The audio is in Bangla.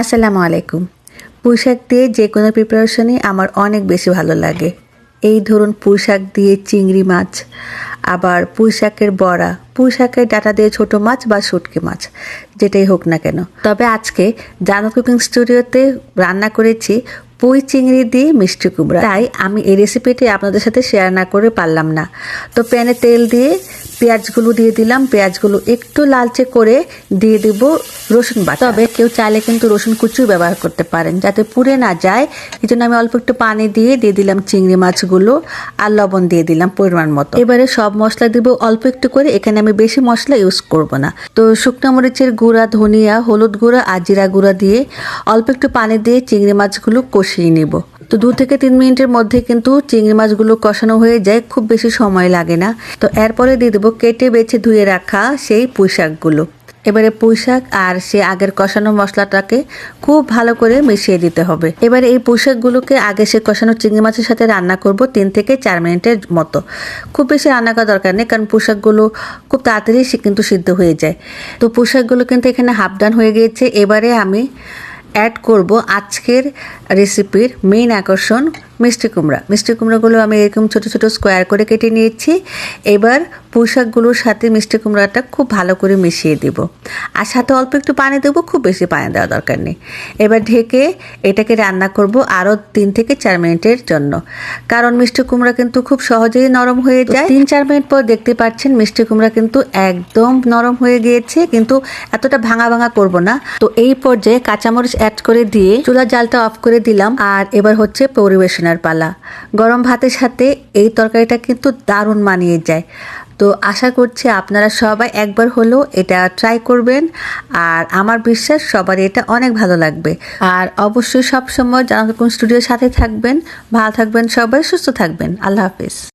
আসসালামু আলাইকুম। পুঁইশাক দিয়ে যে কোনো প্রিপারেশনই আমার অনেক বেশি ভালো লাগে। এই ধরুন পুঁইশাক দিয়ে চিংড়ি মাছ, আবার পুঁইশাকের বড়া। পুঁইশাকের ডাটা দিয়ে ছোট মাছ বা শুটকি মাছ, যেটাই হোক না কেন। তবে আজকে জানো কুকিং স্টুডিওতে রান্না করেছি পুঁই চিংড়ি দিয়ে মিষ্টি কুমড়া। তাই আমি এই রেসিপিটি আপনাদের সাথে শেয়ার না করে পারলাম না। তো প্যানে তেল দিয়ে পেঁয়াজগুলো দিয়ে দিলাম। পেঁয়াজগুলো একটু লালচে করে দিয়ে দিব রসুন বাটা। তবে কেউ চাইলে কিন্তু রসুন কুচিও ব্যবহার করতে পারেন, যাতে পুড়ে না যায়। এই জন্য আমি অল্প একটু পানি দিয়ে দিয়ে দিলাম চিংড়ি মাছগুলো আর লবণ দিয়ে দিলাম পরিমাণ মতো। এবারে সব মশলা দিব, অল্প একটু করে। এখানে আমি বেশি মশলা ইউজ করব না। তো শুকনো মরিচের গুঁড়া, ধনিয়া, হলুদ গুঁড়া আর জিরা গুঁড়া দিয়ে অল্প একটু পানি দিয়ে চিংড়ি মাছগুলো কষিয়ে নিব। তো দু থেকে তিন মিনিটের মধ্যে কিন্তু চিংড়ি মাছগুলো কষানো হয়ে যায়, খুব বেশি সময় লাগে না। তো এরপরে দিয়ে দেবো কেটে বেছে ধুয়ে রাখা সেই পুঁইশাকগুলো। এবারে পুঁইশাক আর সে আগের কষানো মশলাটাকে খুব ভালো করে মিশিয়ে দিতে হবে। এবারে এই পুঁইশাকগুলোকে আগে সে কষানো চিংড়ি মাছের সাথে রান্না করব তিন থেকে চার মিনিটের মতো। খুব বেশি রান্না করা দরকার নেই, কারণ পোশাকগুলো খুব তাড়াতাড়ি কিন্তু সিদ্ধ হয়ে যায়। তো পুঁইশাকগুলো কিন্তু এখানে হাফ ডান হয়ে গিয়েছে। এবারে আমি অ্যাড করব আজকের রেসিপির মেইন আকর্ষণ মিষ্টি কুমড়া। মিষ্টি কুমড়াগুলো আমি এরকম ছোট ছোট স্কোয়ার করে কেটে নিয়েছি। এবার পোশাকগুলোর সাথে মিষ্টি কুমড়াটা খুব ভালো করে মিশিয়ে দেব। আর সাথে অল্প একটু পানি দেবো খুব বেশি পানি দেওয়া দরকার নেই। এবার ঢেকে এটাকে রান্না করব আরও তিন থেকে চার মিনিটের জন্য। কারণ মিষ্টি কুমড়া কিন্তু খুব সহজেই নরম হয়ে যায়। তিন চার মিনিট পর দেখতে পাচ্ছেন মিষ্টি কুমড়া কিন্তু একদম নরম হয়ে গিয়েছে কিন্তু এতটা ভাঙা ভাঙা করব না। তো এই পর্যায়ে কাঁচামরিচ অ্যাড করে দিয়ে চুলার জালটা অফ করে দিলাম। আর এবার হচ্ছে পরিবেশনের পালা। গরম ভাতের সাথে এই তরকারিটা কিন্তু দারুণ মানিয়ে যায়। তো আশা করছি আপনারা সবাই একবার হলেও এটা ট্রাই করবেন। আর আমার বিশ্বাস সবার এটা অনেক ভালো লাগবে। আর অবশ্যই সবসময় জানা স্টুডিওর সাথে থাকবেন। ভালো থাকবেন সবাই, সুস্থ থাকবেন। আল্লাহ হাফিজ।